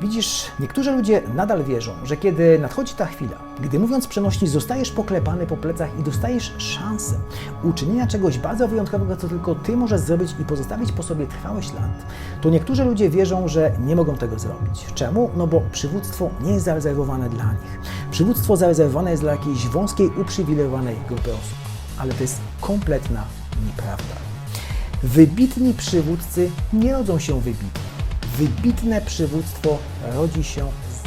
Widzisz, niektórzy ludzie nadal wierzą, że kiedy nadchodzi ta chwila, gdy mówiąc przenośni zostajesz poklepany po plecach i dostajesz szansę uczynienia czegoś bardzo wyjątkowego, co tylko Ty możesz zrobić i pozostawić po sobie trwały ślad, to niektórzy ludzie wierzą, że nie mogą tego zrobić. Czemu? No bo przywództwo nie jest zarezerwowane dla nich. Przywództwo zarezerwowane jest dla jakiejś wąskiej, uprzywilejowanej grupy osób. Ale to jest kompletna nieprawda. Wybitni przywódcy nie rodzą się wybitni. Wybitne przywództwo rodzi się z.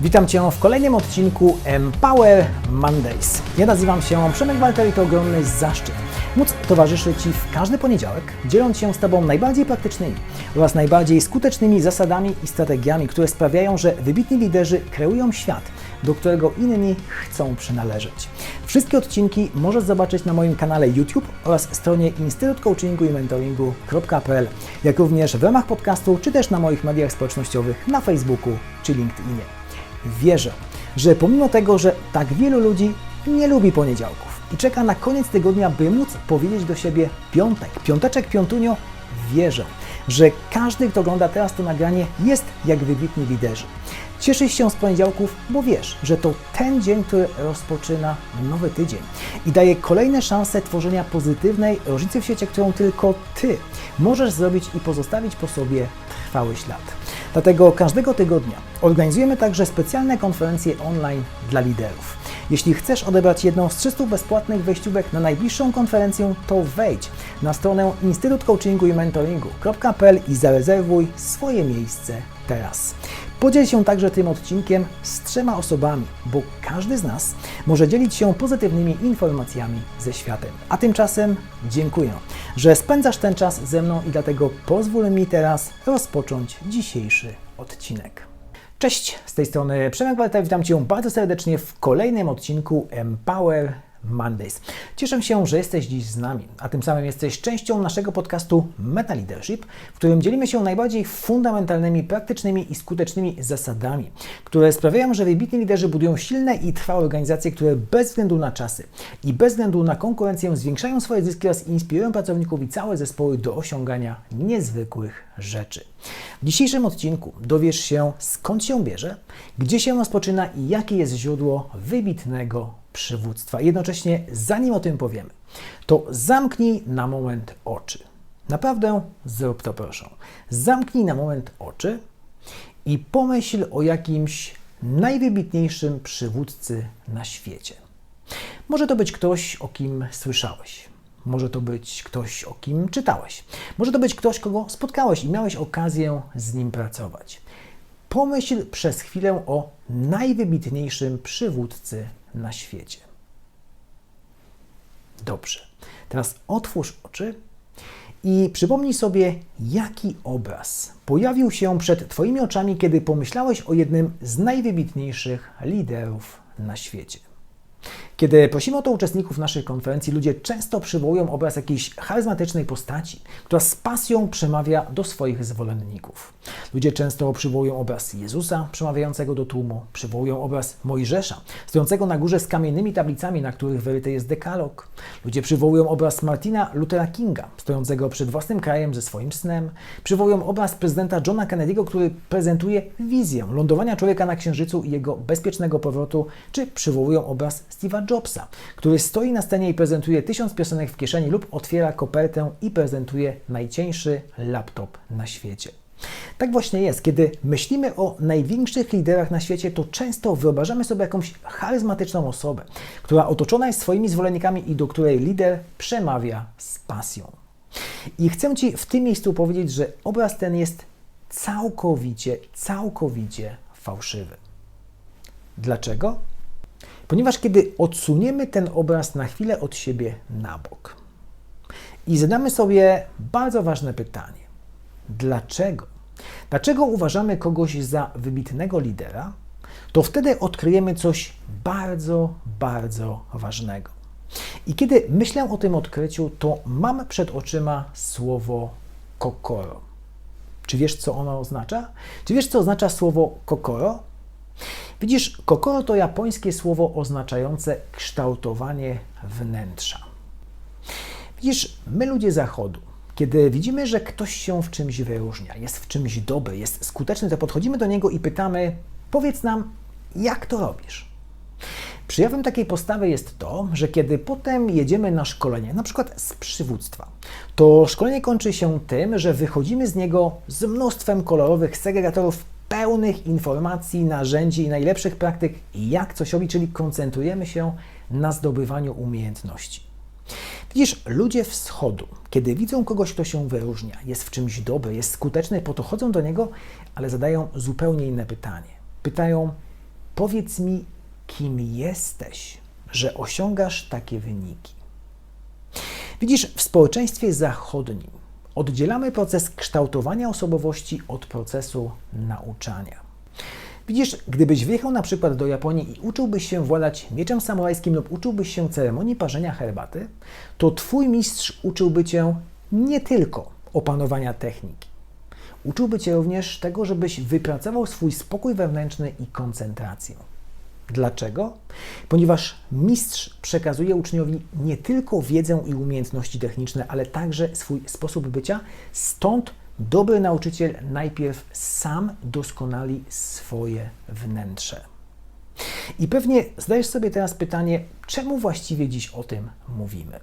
Witam Cię w kolejnym odcinku Empower Mondays. Ja nazywam się Przemek Walter i to ogromny zaszczyt móc towarzyszyć Ci w każdy poniedziałek, dzieląc się z Tobą najbardziej praktycznymi oraz najbardziej skutecznymi zasadami i strategiami, które sprawiają, że wybitni liderzy kreują świat, do którego inni chcą przynależeć. Wszystkie odcinki możesz zobaczyć na moim kanale YouTube oraz stronie Instytut Coachingu i Mentoringu.pl, jak również w ramach podcastu, czy też na moich mediach społecznościowych na Facebooku czy LinkedInie. Wierzę, że pomimo tego, że tak wielu ludzi nie lubi poniedziałków i czeka na koniec tygodnia, by móc powiedzieć do siebie piątek, piąteczek, piątunio, wierzę, że każdy, kto ogląda teraz to nagranie, jest jak wybitni liderzy. Cieszysz się z poniedziałków, bo wiesz, że to ten dzień, który rozpoczyna nowy tydzień i daje kolejne szanse tworzenia pozytywnej różnicy w świecie, którą tylko Ty możesz zrobić i pozostawić po sobie trwały ślad. Dlatego każdego tygodnia organizujemy także specjalne konferencje online dla liderów. Jeśli chcesz odebrać jedną z 300 bezpłatnych wejściówek na najbliższą konferencję, to wejdź na stronę Instytut Coachingu i Mentoringu.pl i zarezerwuj swoje miejsce teraz. Podziel się także tym odcinkiem z trzema osobami, bo każdy z nas może dzielić się pozytywnymi informacjami ze światem. A tymczasem dziękuję, że spędzasz ten czas ze mną i dlatego pozwól mi teraz rozpocząć dzisiejszy odcinek. Cześć, z tej strony Przemek Walter, witam Cię bardzo serdecznie w kolejnym odcinku Empower Mondays. Cieszę się, że jesteś dziś z nami, a tym samym jesteś częścią naszego podcastu Meta Leadership, w którym dzielimy się najbardziej fundamentalnymi, praktycznymi i skutecznymi zasadami, które sprawiają, że wybitni liderzy budują silne i trwałe organizacje, które bez względu na czasy i bez względu na konkurencję zwiększają swoje zyski oraz inspirują pracowników i całe zespoły do osiągania niezwykłych rzeczy. W dzisiejszym odcinku dowiesz się skąd się bierze, gdzie się rozpoczyna i jakie jest źródło wybitnego przywództwa. Jednocześnie, zanim o tym powiemy, to zamknij na moment oczy. Naprawdę zrób to proszę. Zamknij na moment oczy i pomyśl o jakimś najwybitniejszym przywódcy na świecie. Może to być ktoś, o kim słyszałeś. Może to być ktoś, o kim czytałeś. Może to być ktoś, kogo spotkałeś i miałeś okazję z nim pracować. Pomyśl przez chwilę o najwybitniejszym przywódcy na świecie. Dobrze. Teraz otwórz oczy i przypomnij sobie, jaki obraz pojawił się przed Twoimi oczami, kiedy pomyślałeś o jednym z najwybitniejszych liderów na świecie. Kiedy prosimy o to uczestników naszych konferencji, ludzie często przywołują obraz jakiejś charyzmatycznej postaci, która z pasją przemawia do swoich zwolenników. Ludzie często przywołują obraz Jezusa przemawiającego do tłumu, przywołują obraz Mojżesza, stojącego na górze z kamiennymi tablicami, na których wyryty jest dekalog. Ludzie przywołują obraz Martina Luthera Kinga, stojącego przed własnym krajem ze swoim snem. Przywołują obraz prezydenta Johna Kennedy'ego, który prezentuje wizję lądowania człowieka na Księżycu i jego bezpiecznego powrotu, czy przywołują obraz Steve'a Jobsa, który stoi na scenie i prezentuje tysiąc piosenek w kieszeni lub otwiera kopertę i prezentuje najcieńszy laptop na świecie. Tak właśnie jest. Kiedy myślimy o największych liderach na świecie, to często wyobrażamy sobie jakąś charyzmatyczną osobę, która otoczona jest swoimi zwolennikami i do której lider przemawia z pasją. I chcę Ci w tym miejscu powiedzieć, że obraz ten jest całkowicie, całkowicie fałszywy. Dlaczego? Ponieważ kiedy odsuniemy ten obraz na chwilę od siebie na bok i zadamy sobie bardzo ważne pytanie: dlaczego? Dlaczego uważamy kogoś za wybitnego lidera? To wtedy odkryjemy coś bardzo, bardzo ważnego. I kiedy myślę o tym odkryciu, to mam przed oczyma słowo kokoro. Czy wiesz, co ono oznacza? Czy wiesz, co oznacza słowo kokoro? Widzisz, kokoro to japońskie słowo oznaczające kształtowanie wnętrza. Widzisz, my ludzie zachodu, Kiedy widzimy, że ktoś się w czymś wyróżnia, jest w czymś dobry, jest skuteczny, to podchodzimy do niego i pytamy: Powiedz nam, jak to robisz? Przejawem takiej postawy jest to, że kiedy potem jedziemy na szkolenie, na przykład z przywództwa, to szkolenie kończy się tym, że wychodzimy z niego z mnóstwem kolorowych segregatorów pełnych informacji, narzędzi i najlepszych praktyk, jak coś robić, czyli koncentrujemy się na zdobywaniu umiejętności. Widzisz, ludzie wschodu, kiedy widzą kogoś, kto się wyróżnia, jest w czymś dobry, jest skuteczny, po to chodzą do niego, ale zadają zupełnie inne pytanie. Pytają, powiedz mi, kim jesteś, że osiągasz takie wyniki. Widzisz, w społeczeństwie zachodnim oddzielamy proces kształtowania osobowości od procesu nauczania. Widzisz, gdybyś wjechał na przykład do Japonii i uczyłbyś się władać mieczem samurajskim lub uczyłbyś się ceremonii parzenia herbaty, to twój mistrz uczyłby cię nie tylko opanowania techniki. Uczyłby cię również tego, żebyś wypracował swój spokój wewnętrzny i koncentrację. Dlaczego? Ponieważ mistrz przekazuje uczniowi nie tylko wiedzę i umiejętności techniczne, ale także swój sposób bycia, stąd dobry nauczyciel najpierw sam doskonali swoje wnętrze. I pewnie zdajesz sobie teraz pytanie, czemu właściwie dziś o tym mówimy?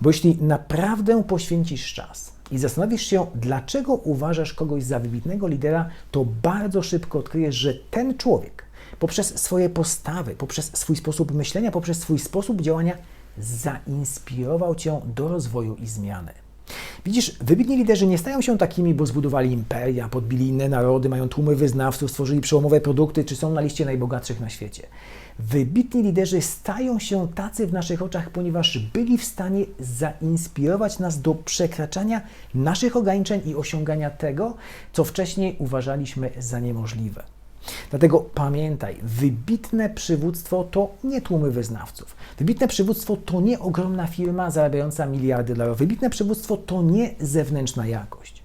Bo jeśli naprawdę poświęcisz czas i zastanowisz się, dlaczego uważasz kogoś za wybitnego lidera, to bardzo szybko odkryjesz, że ten człowiek poprzez swoje postawy, poprzez swój sposób myślenia, poprzez swój sposób działania zainspirował Cię do rozwoju i zmiany. Widzisz, wybitni liderzy nie stają się takimi, bo zbudowali imperia, podbili inne narody, mają tłumy wyznawców, stworzyli przełomowe produkty, czy są na liście najbogatszych na świecie. Wybitni liderzy stają się tacy w naszych oczach, ponieważ byli w stanie zainspirować nas do przekraczania naszych ograniczeń i osiągania tego, co wcześniej uważaliśmy za niemożliwe. Dlatego pamiętaj, wybitne przywództwo to nie tłumy wyznawców. Wybitne przywództwo to nie ogromna firma zarabiająca miliardy dolarów. Wybitne przywództwo to nie zewnętrzna jakość.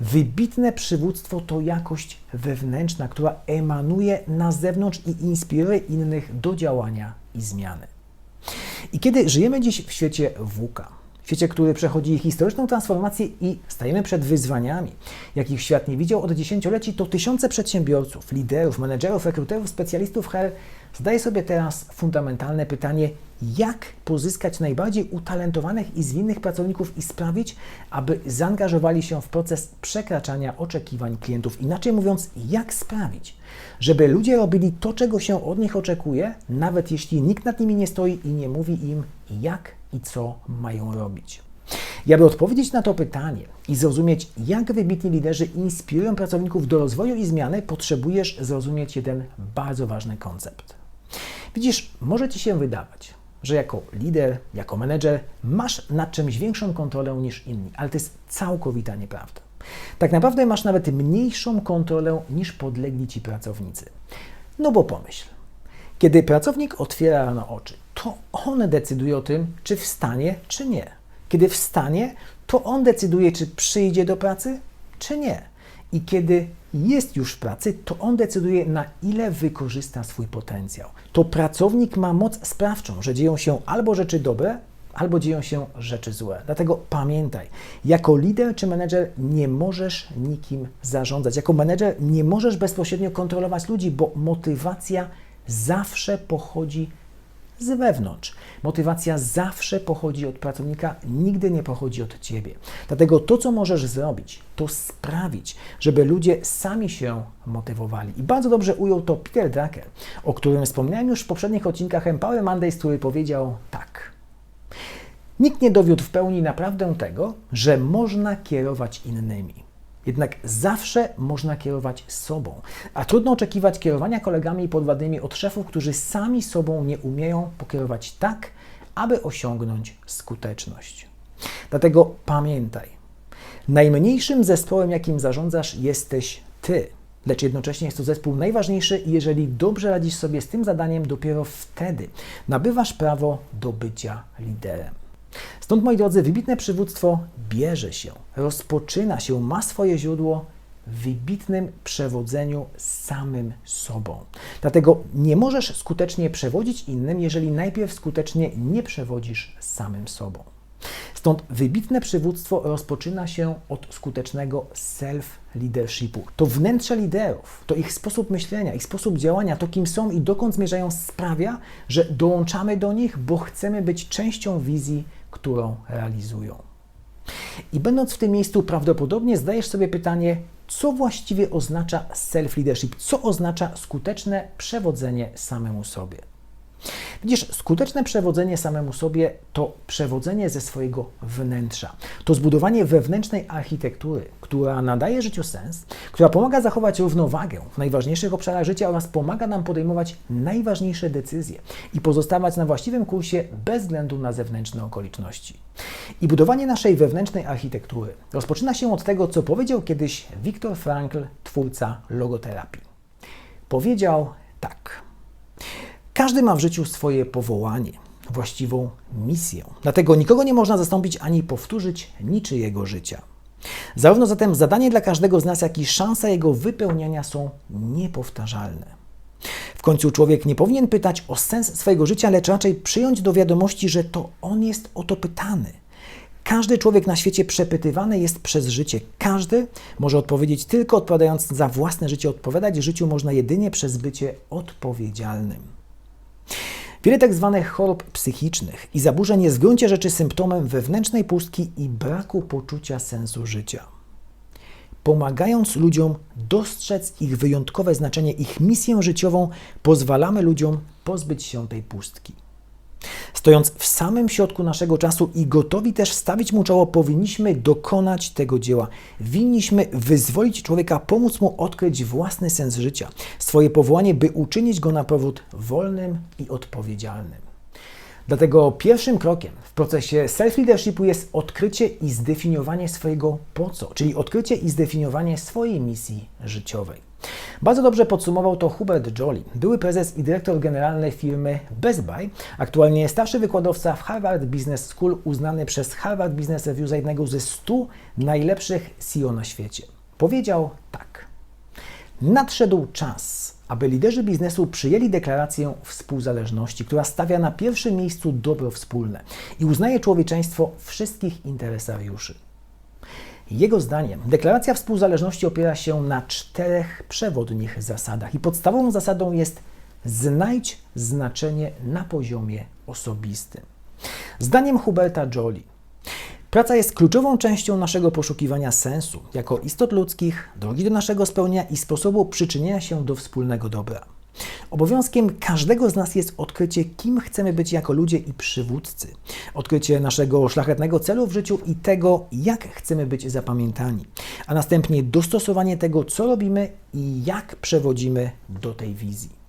Wybitne przywództwo to jakość wewnętrzna, która emanuje na zewnątrz i inspiruje innych do działania i zmiany. I kiedy żyjemy dziś w świecie WUKA, świecie, który przechodzi historyczną transformację i stajemy przed wyzwaniami, jakich świat nie widział od dziesięcioleci, to tysiące przedsiębiorców, liderów, menedżerów, rekruterów, specjalistów HR zdaje sobie teraz fundamentalne pytanie, jak pozyskać najbardziej utalentowanych i zwinnych pracowników i sprawić, aby zaangażowali się w proces przekraczania oczekiwań klientów. Inaczej mówiąc, jak sprawić, żeby ludzie robili to, czego się od nich oczekuje, nawet jeśli nikt nad nimi nie stoi i nie mówi im, jak i co mają robić. I aby odpowiedzieć na to pytanie i zrozumieć, jak wybitni liderzy inspirują pracowników do rozwoju i zmiany, potrzebujesz zrozumieć jeden bardzo ważny koncept. Widzisz, może Ci się wydawać, że jako lider, jako menedżer masz nad czymś większą kontrolę niż inni, ale to jest całkowita nieprawda. Tak naprawdę masz nawet mniejszą kontrolę niż podlegli Ci pracownicy. No bo pomyśl, kiedy pracownik otwiera rano oczy, to on decyduje o tym, czy wstanie, czy nie. Kiedy wstanie, to on decyduje, czy przyjdzie do pracy, czy nie. I kiedy jest już w pracy, to on decyduje, na ile wykorzysta swój potencjał. To pracownik ma moc sprawczą, że dzieją się albo rzeczy dobre, albo dzieją się rzeczy złe. Dlatego pamiętaj, jako lider czy menedżer nie możesz nikim zarządzać. Jako menedżer nie możesz bezpośrednio kontrolować ludzi, bo motywacja zawsze pochodzi z wewnątrz. Motywacja zawsze pochodzi od pracownika, nigdy nie pochodzi od ciebie. Dlatego to, co możesz zrobić, to sprawić, żeby ludzie sami się motywowali. I bardzo dobrze ujął to Peter Drucker, o którym wspomniałem już w poprzednich odcinkach Empower Mondays, który powiedział tak. Nikt nie dowiódł w pełni naprawdę tego, że można kierować innymi. Jednak zawsze można kierować sobą, a trudno oczekiwać kierowania kolegami i podwładnymi od szefów, którzy sami sobą nie umieją pokierować tak, aby osiągnąć skuteczność. Dlatego pamiętaj, najmniejszym zespołem, jakim zarządzasz, jesteś ty. Lecz jednocześnie jest to zespół najważniejszy i jeżeli dobrze radzisz sobie z tym zadaniem, dopiero wtedy nabywasz prawo do bycia liderem. Stąd, moi drodzy, wybitne przywództwo bierze się, rozpoczyna się, ma swoje źródło w wybitnym przewodzeniu samym sobą. Dlatego nie możesz skutecznie przewodzić innym, jeżeli najpierw skutecznie nie przewodzisz samym sobą. Stąd wybitne przywództwo rozpoczyna się od skutecznego self-leadershipu. To wnętrze liderów, to ich sposób myślenia, ich sposób działania, to kim są i dokąd zmierzają sprawia, że dołączamy do nich, bo chcemy być częścią wizji, którą realizują. I będąc w tym miejscu, prawdopodobnie zdajesz sobie pytanie, co właściwie oznacza self-leadership, co oznacza skuteczne przewodzenie samemu sobie. Widzisz, skuteczne przewodzenie samemu sobie to przewodzenie ze swojego wnętrza. To zbudowanie wewnętrznej architektury, która nadaje życiu sens, która pomaga zachować równowagę w najważniejszych obszarach życia oraz pomaga nam podejmować najważniejsze decyzje i pozostawać na właściwym kursie bez względu na zewnętrzne okoliczności. I budowanie naszej wewnętrznej architektury rozpoczyna się od tego, co powiedział kiedyś Viktor Frankl, twórca logoterapii. Powiedział tak. Każdy ma w życiu swoje powołanie, właściwą misję. Dlatego nikogo nie można zastąpić ani powtórzyć niczyjego życia. Zarówno zatem zadanie dla każdego z nas, jak i szansa jego wypełniania są niepowtarzalne. W końcu człowiek nie powinien pytać o sens swojego życia, lecz raczej przyjąć do wiadomości, że to on jest o to pytany. Każdy człowiek na świecie przepytywany jest przez życie. Każdy może odpowiedzieć tylko odpowiadając za własne życie. Odpowiadać życiu można jedynie przez bycie odpowiedzialnym. Wiele tak zwanych chorób psychicznych i zaburzeń jest w gruncie rzeczy symptomem wewnętrznej pustki i braku poczucia sensu życia. Pomagając ludziom dostrzec ich wyjątkowe znaczenie, ich misję życiową, pozwalamy ludziom pozbyć się tej pustki. Stojąc w samym środku naszego czasu i gotowi też stawić mu czoło, powinniśmy dokonać tego dzieła. Winniśmy wyzwolić człowieka, pomóc mu odkryć własny sens życia, swoje powołanie, by uczynić go na powód wolnym i odpowiedzialnym. Dlatego pierwszym krokiem w procesie self-leadershipu jest odkrycie i zdefiniowanie swojego po co, czyli odkrycie i zdefiniowanie swojej misji życiowej. Bardzo dobrze podsumował to Hubert Joly, były prezes i dyrektor generalny firmy Best Buy, aktualnie starszy wykładowca w Harvard Business School, uznany przez Harvard Business Review za jednego ze 100 najlepszych CEO na świecie. Powiedział tak. Nadszedł czas, aby liderzy biznesu przyjęli deklarację współzależności, która stawia na pierwszym miejscu dobro wspólne i uznaje człowieczeństwo wszystkich interesariuszy. Jego zdaniem deklaracja współzależności opiera się na czterech przewodnich zasadach i podstawową zasadą jest znajdź znaczenie na poziomie osobistym. Zdaniem Huberta Joly, praca jest kluczową częścią naszego poszukiwania sensu jako istot ludzkich, drogi do naszego spełnienia i sposobu przyczynienia się do wspólnego dobra. Obowiązkiem każdego z nas jest odkrycie, kim chcemy być jako ludzie i przywódcy, odkrycie naszego szlachetnego celu w życiu i tego, jak chcemy być zapamiętani, a następnie dostosowanie tego, co robimy i jak przewodzimy do tej wizji.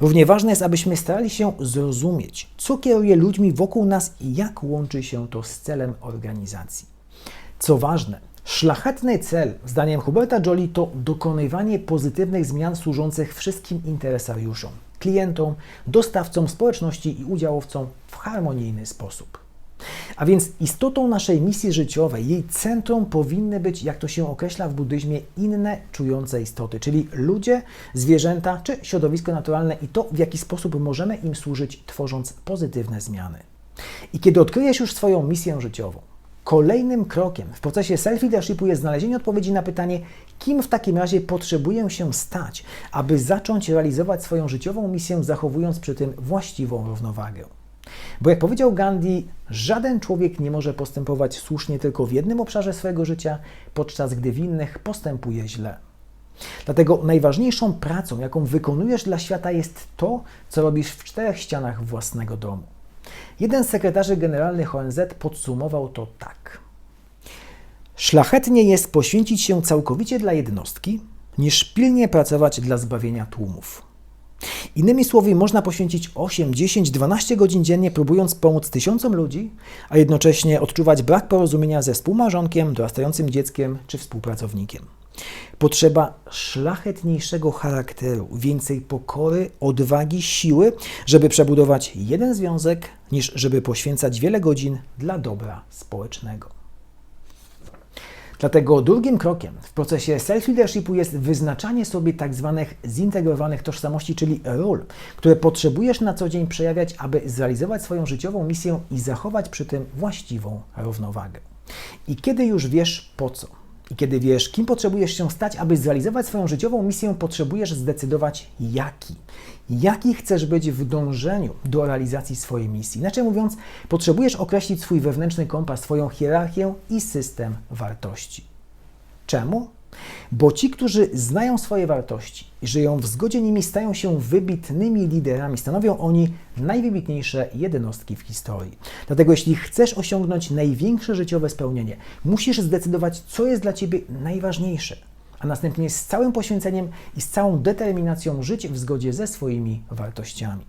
Równie ważne jest, abyśmy starali się zrozumieć, co kieruje ludźmi wokół nas i jak łączy się to z celem organizacji. Co ważne, Szlachetny cel, zdaniem Huberta Jolie, to dokonywanie pozytywnych zmian służących wszystkim interesariuszom, klientom, dostawcom, społeczności i udziałowcom w harmonijny sposób. A więc istotą naszej misji życiowej, jej centrum powinny być, jak to się określa w buddyzmie, inne czujące istoty, czyli ludzie, zwierzęta czy środowisko naturalne i to, w jaki sposób możemy im służyć, tworząc pozytywne zmiany. I kiedy odkryjesz już swoją misję życiową, Kolejnym krokiem w procesie self-leadershipu jest znalezienie odpowiedzi na pytanie, kim w takim razie potrzebuję się stać, aby zacząć realizować swoją życiową misję, zachowując przy tym właściwą równowagę. Bo jak powiedział Gandhi, żaden człowiek nie może postępować słusznie tylko w jednym obszarze swojego życia, podczas gdy w innych postępuje źle. Dlatego najważniejszą pracą, jaką wykonujesz dla świata, jest to, co robisz w czterech ścianach własnego domu. Jeden z sekretarzy generalnych ONZ podsumował to tak. Szlachetnie jest poświęcić się całkowicie dla jednostki, niż pilnie pracować dla zbawienia tłumów. Innymi słowy, można poświęcić 8, 10, 12 godzin dziennie, próbując pomóc tysiącom ludzi, a jednocześnie odczuwać brak porozumienia ze współmarzonkiem, dorastającym dzieckiem czy współpracownikiem. Potrzeba szlachetniejszego charakteru, więcej pokory, odwagi, siły, żeby przebudować jeden związek, niż żeby poświęcać wiele godzin dla dobra społecznego. Dlatego drugim krokiem w procesie self-leadershipu jest wyznaczanie sobie tak zwanych zintegrowanych tożsamości, czyli ról, które potrzebujesz na co dzień przejawiać, aby zrealizować swoją życiową misję i zachować przy tym właściwą równowagę. I kiedy już wiesz po co, i kiedy wiesz, kim potrzebujesz się stać, aby zrealizować swoją życiową misję, potrzebujesz zdecydować jaki. Jaki chcesz być w dążeniu do realizacji swojej misji. Inaczej mówiąc, potrzebujesz określić swój wewnętrzny kompas, swoją hierarchię i system wartości. Czemu? Bo ci, którzy znają swoje wartości i żyją w zgodzie nimi, stają się wybitnymi liderami. Stanowią oni najwybitniejsze jednostki w historii. Dlatego, jeśli chcesz osiągnąć największe życiowe spełnienie, musisz zdecydować, co jest dla ciebie najważniejsze, a następnie z całym poświęceniem i z całą determinacją żyć w zgodzie ze swoimi wartościami.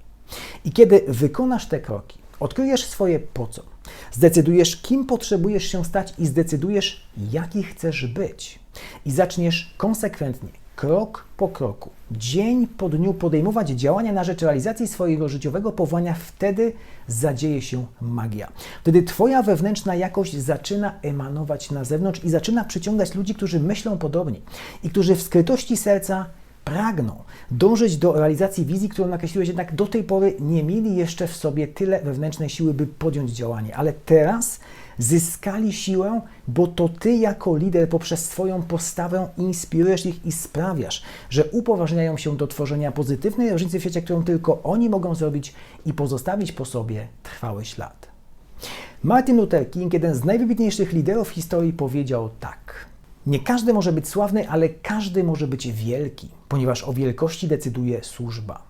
I kiedy wykonasz te kroki, odkryjesz swoje po co, zdecydujesz, kim potrzebujesz się stać i zdecydujesz, jaki chcesz być i zaczniesz konsekwentnie, krok po kroku, dzień po dniu podejmować działania na rzecz realizacji swojego życiowego powołania, wtedy zadzieje się magia. Wtedy Twoja wewnętrzna jakość zaczyna emanować na zewnątrz i zaczyna przyciągać ludzi, którzy myślą podobnie i którzy w skrytości serca pragną dążyć do realizacji wizji, którą nakreśliłeś, jednak do tej pory nie mieli jeszcze w sobie tyle wewnętrznej siły, by podjąć działanie. Ale teraz zyskali siłę, bo to Ty jako lider poprzez swoją postawę inspirujesz ich i sprawiasz, że upoważniają się do tworzenia pozytywnej różnicy w świecie, którą tylko oni mogą zrobić i pozostawić po sobie trwały ślad. Martin Luther King, jeden z najwybitniejszych liderów historii, powiedział tak. Nie każdy może być sławny, ale każdy może być wielki, ponieważ o wielkości decyduje służba.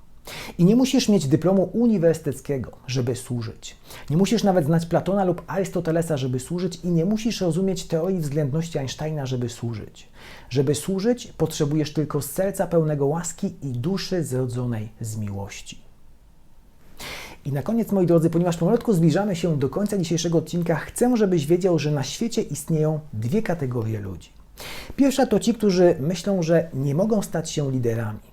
I nie musisz mieć dyplomu uniwersyteckiego, żeby służyć. Nie musisz nawet znać Platona lub Arystotelesa, żeby służyć, i nie musisz rozumieć teorii względności Einsteina, żeby służyć. Żeby służyć, potrzebujesz tylko serca pełnego łaski i duszy zrodzonej z miłości. I na koniec, moi drodzy, ponieważ pomalutku zbliżamy się do końca dzisiejszego odcinka, chcę, żebyś wiedział, że na świecie istnieją dwie kategorie ludzi. Pierwsza to ci, którzy myślą, że nie mogą stać się liderami.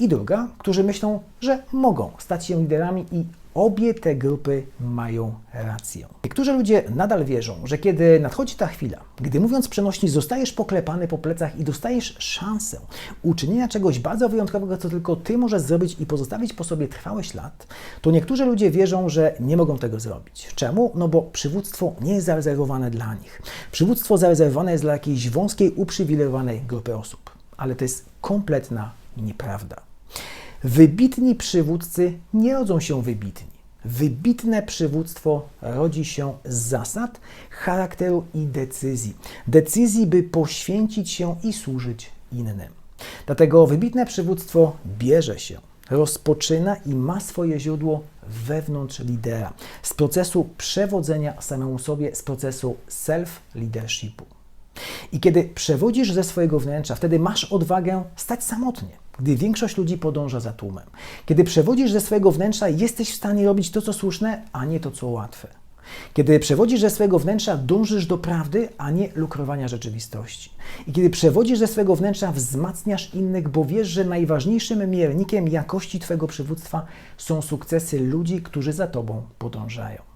I druga, którzy myślą, że mogą stać się liderami i obie te grupy mają rację. Niektórzy ludzie nadal wierzą, że kiedy nadchodzi ta chwila, gdy mówiąc przenośni zostajesz poklepany po plecach i dostajesz szansę uczynienia czegoś bardzo wyjątkowego, co tylko Ty możesz zrobić i pozostawić po sobie trwały ślad, to niektórzy ludzie wierzą, że nie mogą tego zrobić. Czemu? No bo przywództwo nie jest zarezerwowane dla nich. Przywództwo zarezerwowane jest dla jakiejś wąskiej, uprzywilejowanej grupy osób. Ale to jest kompletna nieprawda. Wybitni przywódcy nie rodzą się wybitni. Wybitne przywództwo rodzi się z zasad, charakteru i decyzji. Decyzji, by poświęcić się i służyć innym. Dlatego wybitne przywództwo bierze się, rozpoczyna i ma swoje źródło wewnątrz lidera, z procesu przewodzenia samemu sobie, z procesu self-leadershipu. I kiedy przewodzisz ze swojego wnętrza, wtedy masz odwagę stać samotnie, gdy większość ludzi podąża za tłumem. Kiedy przewodzisz ze swojego wnętrza, jesteś w stanie robić to, co słuszne, a nie to, co łatwe. Kiedy przewodzisz ze swojego wnętrza, dążysz do prawdy, a nie lukrowania rzeczywistości. I kiedy przewodzisz ze swojego wnętrza, wzmacniasz innych, bo wiesz, że najważniejszym miernikiem jakości Twojego przywództwa są sukcesy ludzi, którzy za Tobą podążają.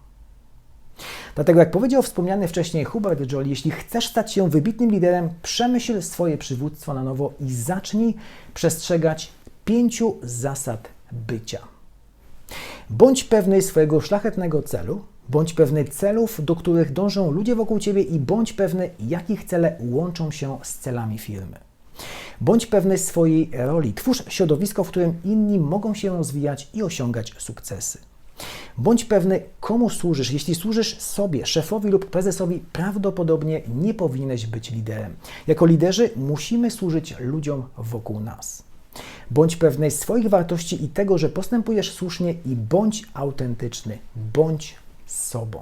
Dlatego, jak powiedział wspomniany wcześniej Hubert Jolie, jeśli chcesz stać się wybitnym liderem, przemyśl swoje przywództwo na nowo i zacznij przestrzegać pięciu zasad bycia. Bądź pewny swojego szlachetnego celu, bądź pewny celów, do których dążą ludzie wokół ciebie i bądź pewny, jakich cele łączą się z celami firmy. Bądź pewny swojej roli. Twórz środowisko, w którym inni mogą się rozwijać i osiągać sukcesy. Bądź pewny, komu służysz. Jeśli służysz sobie, szefowi lub prezesowi, prawdopodobnie nie powinieneś być liderem. Jako liderzy musimy służyć ludziom wokół nas. Bądź pewny swoich wartości i tego, że postępujesz słusznie i bądź autentyczny, bądź sobą.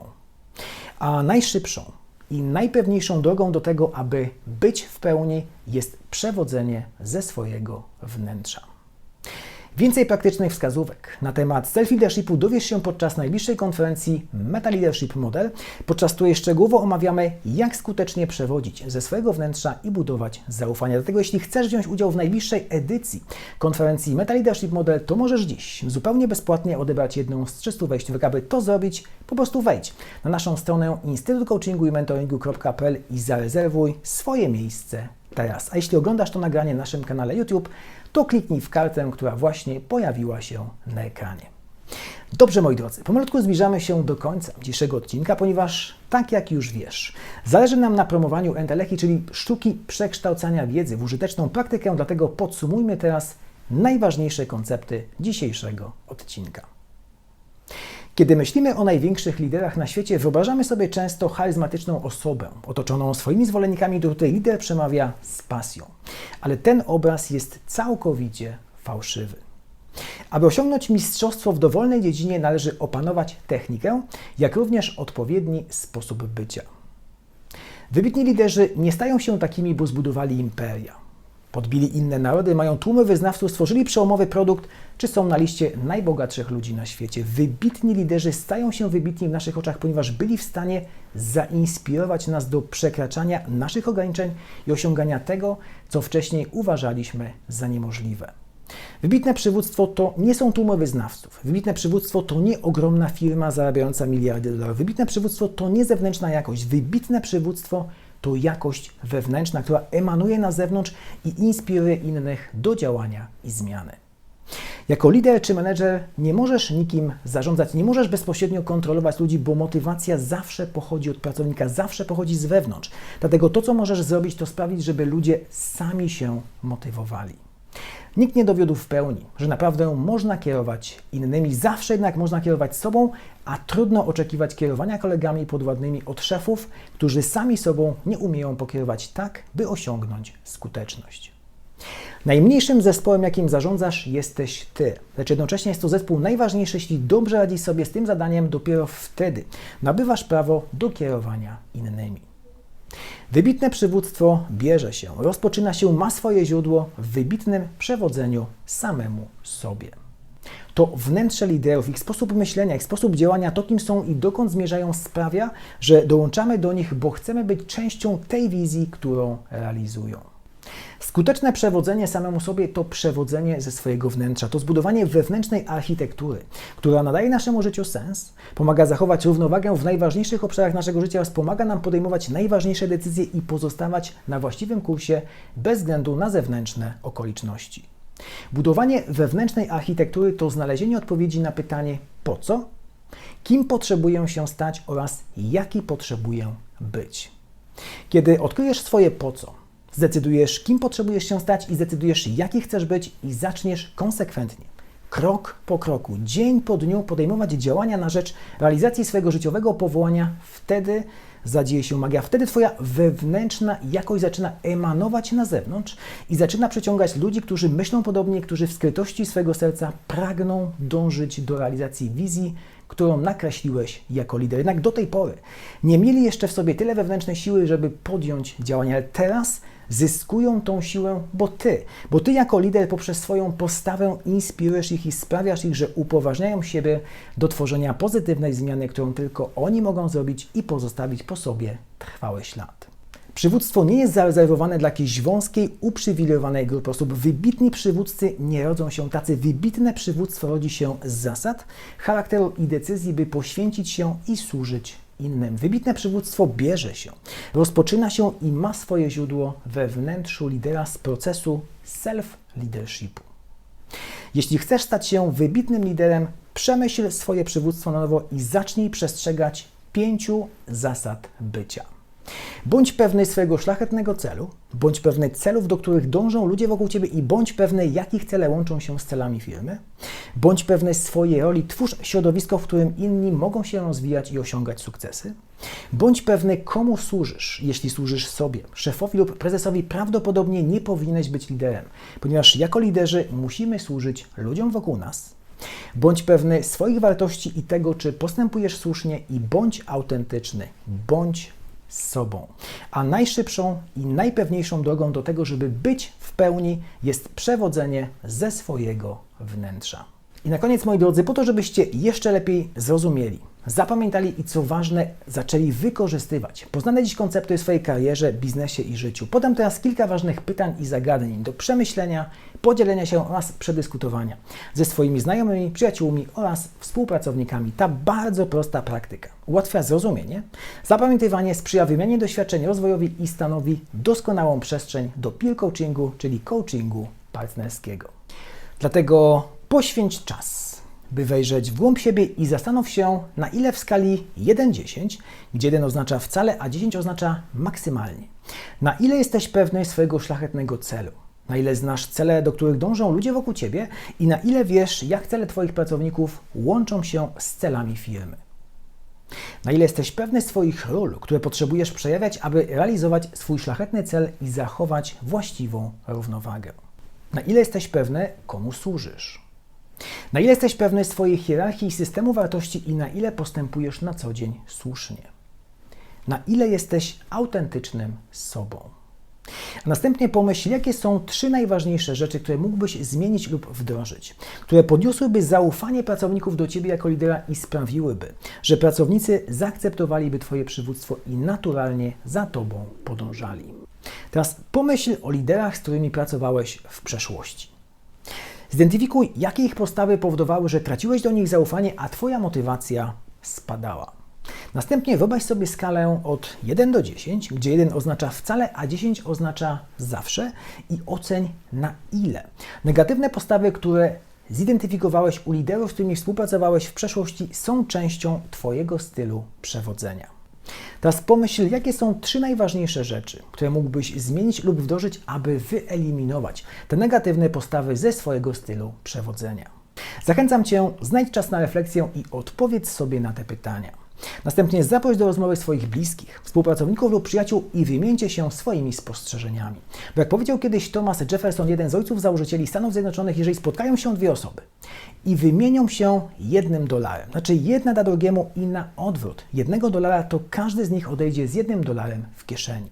A najszybszą i najpewniejszą drogą do tego, aby być w pełni, jest przewodzenie ze swojego wnętrza. Więcej praktycznych wskazówek na temat self-leadershipu dowiesz się podczas najbliższej konferencji Meta Leadership Model, podczas której szczegółowo omawiamy, jak skutecznie przewodzić ze swojego wnętrza i budować zaufanie. Dlatego jeśli chcesz wziąć udział w najbliższej edycji konferencji Meta Leadership Model, to możesz dziś zupełnie bezpłatnie odebrać jedną z 300 wejściówek. Aby to zrobić, po prostu wejdź na naszą stronę Instytut Coachingu i Mentoringu.pl i zarezerwuj swoje miejsce teraz. A jeśli oglądasz to nagranie na naszym kanale YouTube, to kliknij w kartę, która właśnie pojawiła się na ekranie. Dobrze, moi drodzy, pomalutku zbliżamy się do końca dzisiejszego odcinka, ponieważ, tak jak już wiesz, zależy nam na promowaniu enteleki, czyli sztuki przekształcania wiedzy w użyteczną praktykę, dlatego podsumujmy teraz najważniejsze koncepty dzisiejszego odcinka. Kiedy myślimy o największych liderach na świecie, wyobrażamy sobie często charyzmatyczną osobę, otoczoną swoimi zwolennikami, do której lider przemawia z pasją. Ale ten obraz jest całkowicie fałszywy. Aby osiągnąć mistrzostwo w dowolnej dziedzinie, należy opanować technikę, jak również odpowiedni sposób bycia. Wybitni liderzy nie stają się takimi, bo zbudowali imperia. Podbili inne narody, mają tłumy wyznawców, stworzyli przełomowy produkt, czy są na liście najbogatszych ludzi na świecie. Wybitni liderzy stają się wybitni w naszych oczach, ponieważ byli w stanie zainspirować nas do przekraczania naszych ograniczeń i osiągania tego, co wcześniej uważaliśmy za niemożliwe. Wybitne przywództwo to nie są tłumy wyznawców. Wybitne przywództwo to nie ogromna firma zarabiająca miliardy dolarów. Wybitne przywództwo to nie zewnętrzna jakość. Wybitne przywództwo to jakość wewnętrzna, która emanuje na zewnątrz i inspiruje innych do działania i zmiany. Jako lider czy menedżer nie możesz nikim zarządzać, nie możesz bezpośrednio kontrolować ludzi, bo motywacja zawsze pochodzi od pracownika, zawsze pochodzi z wewnątrz. Dlatego to, co możesz zrobić, to sprawić, żeby ludzie sami się motywowali. Nikt nie dowiódł w pełni, że naprawdę można kierować innymi, zawsze jednak można kierować sobą, a trudno oczekiwać kierowania kolegami podwładnymi od szefów, którzy sami sobą nie umieją pokierować tak, by osiągnąć skuteczność. Najmniejszym zespołem, jakim zarządzasz, jesteś ty, lecz jednocześnie jest to zespół najważniejszy, jeśli dobrze radzisz sobie z tym zadaniem, dopiero wtedy nabywasz prawo do kierowania innymi. Wybitne przywództwo bierze się, rozpoczyna się, ma swoje źródło w wybitnym przewodzeniu samemu sobie. To wnętrze liderów, ich sposób myślenia, ich sposób działania, to kim są i dokąd zmierzają, sprawia, że dołączamy do nich, bo chcemy być częścią tej wizji, którą realizują. Skuteczne przewodzenie samemu sobie to przewodzenie ze swojego wnętrza, to zbudowanie wewnętrznej architektury, która nadaje naszemu życiu sens, pomaga zachować równowagę w najważniejszych obszarach naszego życia oraz pomaga nam podejmować najważniejsze decyzje i pozostawać na właściwym kursie bez względu na zewnętrzne okoliczności. Budowanie wewnętrznej architektury to znalezienie odpowiedzi na pytanie po co, kim potrzebuję się stać oraz jaki potrzebuję być. Kiedy odkryjesz swoje po co, Zdecydujesz, kim potrzebujesz się stać i zdecydujesz, jaki chcesz być i zaczniesz konsekwentnie, krok po kroku, dzień po dniu podejmować działania na rzecz realizacji swojego życiowego powołania, wtedy zadzieje się magia. Wtedy Twoja wewnętrzna jakość zaczyna emanować na zewnątrz i zaczyna przyciągać ludzi, którzy myślą podobnie, którzy w skrytości swojego serca pragną dążyć do realizacji wizji, którą nakreśliłeś jako lider. Jednak do tej pory nie mieli jeszcze w sobie tyle wewnętrznej siły, żeby podjąć działania, ale teraz zyskują tą siłę, bo ty, bo ty jako lider poprzez swoją postawę inspirujesz ich i sprawiasz ich, że upoważniają siebie do tworzenia pozytywnej zmiany, którą tylko oni mogą zrobić i pozostawić po sobie trwały ślad. Przywództwo nie jest zarezerwowane dla jakiejś wąskiej, uprzywilejowanej grupy osób. Wybitni przywódcy nie rodzą się tacy. Wybitne przywództwo rodzi się z zasad, charakteru i decyzji, by poświęcić się i służyć innym. Wybitne przywództwo bierze się, rozpoczyna się i ma swoje źródło we wnętrzu lidera z procesu self-leadershipu. Jeśli chcesz stać się wybitnym liderem, przemyśl swoje przywództwo na nowo i zacznij przestrzegać pięciu zasad bycia. Bądź pewny swojego szlachetnego celu, bądź pewny celów, do których dążą ludzie wokół Ciebie i bądź pewny, jakich cele łączą się z celami firmy. Bądź pewny swojej roli, twórz środowisko, w którym inni mogą się rozwijać i osiągać sukcesy. Bądź pewny, komu służysz. Jeśli służysz sobie, szefowi lub prezesowi, prawdopodobnie nie powinieneś być liderem, ponieważ jako liderzy musimy służyć ludziom wokół nas. Bądź pewny swoich wartości i tego, czy postępujesz słusznie i bądź autentyczny, bądź sobą. A najszybszą i najpewniejszą drogą do tego, żeby być w pełni, jest przewodzenie ze swojego wnętrza. I na koniec, moi drodzy, po to, żebyście jeszcze lepiej zrozumieli, zapamiętali i co ważne, zaczęli wykorzystywać poznane dziś koncepty w swojej karierze, biznesie i życiu. Podam teraz kilka ważnych pytań i zagadnień do przemyślenia, podzielenia się oraz przedyskutowania ze swoimi znajomymi, przyjaciółmi oraz współpracownikami. Ta bardzo prosta praktyka ułatwia zrozumienie, zapamiętywanie, sprzyja wymianie doświadczeń, rozwojowi i stanowi doskonałą przestrzeń do peer coachingu, czyli coachingu partnerskiego. Dlatego poświęć czas, by wejrzeć w głąb siebie i zastanów się, na ile w skali 1-10, gdzie 1 oznacza wcale, a 10 oznacza maksymalnie, na ile jesteś pewny swojego szlachetnego celu, na ile znasz cele, do których dążą ludzie wokół Ciebie i na ile wiesz, jak cele Twoich pracowników łączą się z celami firmy. Na ile jesteś pewny swoich ról, które potrzebujesz przejawiać, aby realizować swój szlachetny cel i zachować właściwą równowagę. Na ile jesteś pewny, komu służysz. Na ile jesteś pewny swojej hierarchii i systemu wartości i na ile postępujesz na co dzień słusznie. Na ile jesteś autentycznym sobą. Następnie pomyśl, jakie są trzy najważniejsze rzeczy, które mógłbyś zmienić lub wdrożyć, które podniosłyby zaufanie pracowników do Ciebie jako lidera i sprawiłyby, że pracownicy zaakceptowaliby Twoje przywództwo i naturalnie za Tobą podążali. Teraz pomyśl o liderach, z którymi pracowałeś w przeszłości. Zidentyfikuj, jakie ich postawy powodowały, że traciłeś do nich zaufanie, a Twoja motywacja spadała. Następnie wyobraź sobie skalę od 1 do 10, gdzie 1 oznacza wcale, a 10 oznacza zawsze i oceń na ile. Negatywne postawy, które zidentyfikowałeś u liderów, z którymi współpracowałeś w przeszłości, są częścią Twojego stylu przewodzenia. Teraz pomyśl, jakie są trzy najważniejsze rzeczy, które mógłbyś zmienić lub wdrożyć, aby wyeliminować te negatywne postawy ze swojego stylu przewodzenia. Zachęcam Cię, znajdź czas na refleksję i odpowiedz sobie na te pytania. Następnie zaproś do rozmowy swoich bliskich, współpracowników lub przyjaciół i wymieńcie się swoimi spostrzeżeniami. Bo jak powiedział kiedyś Thomas Jefferson, jeden z ojców założycieli Stanów Zjednoczonych, jeżeli spotkają się dwie osoby i wymienią się jednym dolarem, znaczy jedna da drugiemu i na odwrót jednego dolara, to każdy z nich odejdzie z jednym dolarem w kieszeni.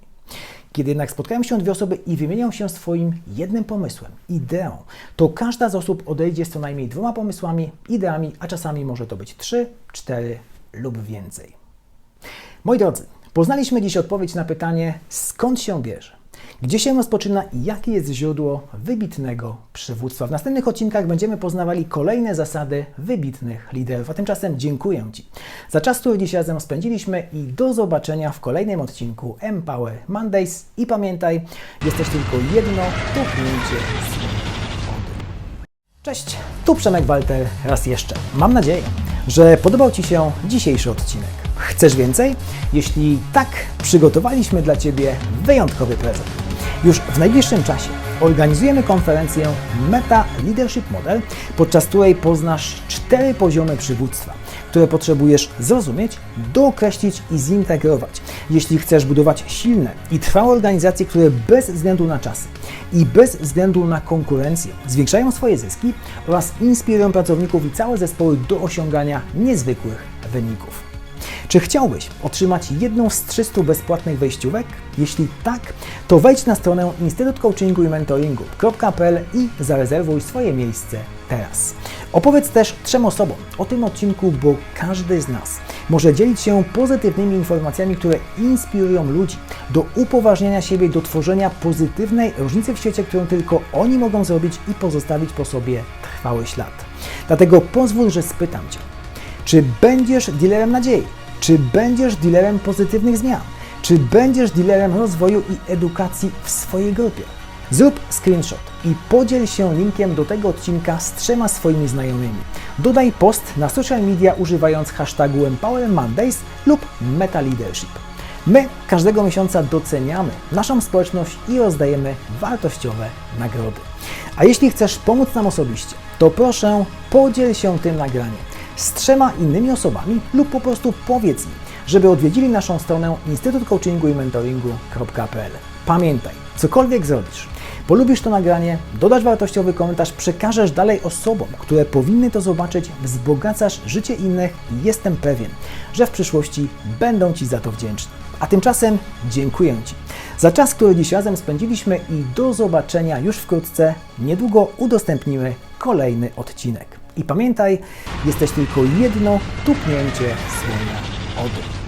Kiedy jednak spotkają się dwie osoby i wymienią się swoim jednym pomysłem, ideą, to każda z osób odejdzie z co najmniej dwoma pomysłami, ideami, a czasami może to być trzy, cztery lub więcej. Moi drodzy, poznaliśmy dziś odpowiedź na pytanie, skąd się bierze. Gdzie się rozpoczyna i jakie jest źródło wybitnego przywództwa? W następnych odcinkach będziemy poznawali kolejne zasady wybitnych liderów. A tymczasem dziękuję Ci za czas, który dziś razem spędziliśmy i do zobaczenia w kolejnym odcinku Empower Mondays. I pamiętaj, jesteś tylko jedno tupnięcie z. Cześć, tu Przemek Walter raz jeszcze. Mam nadzieję, że podobał Ci się dzisiejszy odcinek. Chcesz więcej? Jeśli tak, przygotowaliśmy dla Ciebie wyjątkowy prezent. Już w najbliższym czasie organizujemy konferencję Meta Leadership Model, podczas której poznasz cztery poziomy przywództwa, które potrzebujesz zrozumieć, dookreślić i zintegrować. Jeśli chcesz budować silne i trwałe organizacje, które bez względu na czasy i bez względu na konkurencję zwiększają swoje zyski oraz inspirują pracowników i całe zespoły do osiągania niezwykłych wyników. Czy chciałbyś otrzymać jedną z 300 bezpłatnych wejściówek? Jeśli tak, to wejdź na stronę Instytut Coachingu i Mentoringu.pl i zarezerwuj swoje miejsce teraz. Opowiedz też trzem osobom o tym odcinku, bo każdy z nas może dzielić się pozytywnymi informacjami, które inspirują ludzi do upoważniania siebie, do tworzenia pozytywnej różnicy w świecie, którą tylko oni mogą zrobić i pozostawić po sobie trwały ślad. Dlatego pozwól, że spytam Cię, czy będziesz dealerem nadziei? Czy będziesz dealerem pozytywnych zmian? Czy będziesz dealerem rozwoju i edukacji w swojej grupie? Zrób screenshot i podziel się linkiem do tego odcinka z trzema swoimi znajomymi. Dodaj post na social media używając hashtagu Empower Mondays lub Meta Leadership. My każdego miesiąca doceniamy naszą społeczność i rozdajemy wartościowe nagrody. A jeśli chcesz pomóc nam osobiście, to proszę podziel się tym nagraniem z trzema innymi osobami lub po prostu powiedz im, żeby odwiedzili naszą stronę Instytut Coachingu i Mentoringu.pl. Pamiętaj, cokolwiek zrobisz, polubisz to nagranie, dodasz wartościowy komentarz, przekażesz dalej osobom, które powinny to zobaczyć, wzbogacasz życie innych i jestem pewien, że w przyszłości będą Ci za to wdzięczni. A tymczasem dziękuję Ci za czas, który dziś razem spędziliśmy i do zobaczenia już wkrótce. Niedługo udostępnimy kolejny odcinek. I pamiętaj, jesteś tylko jedno tupnięcie słonia od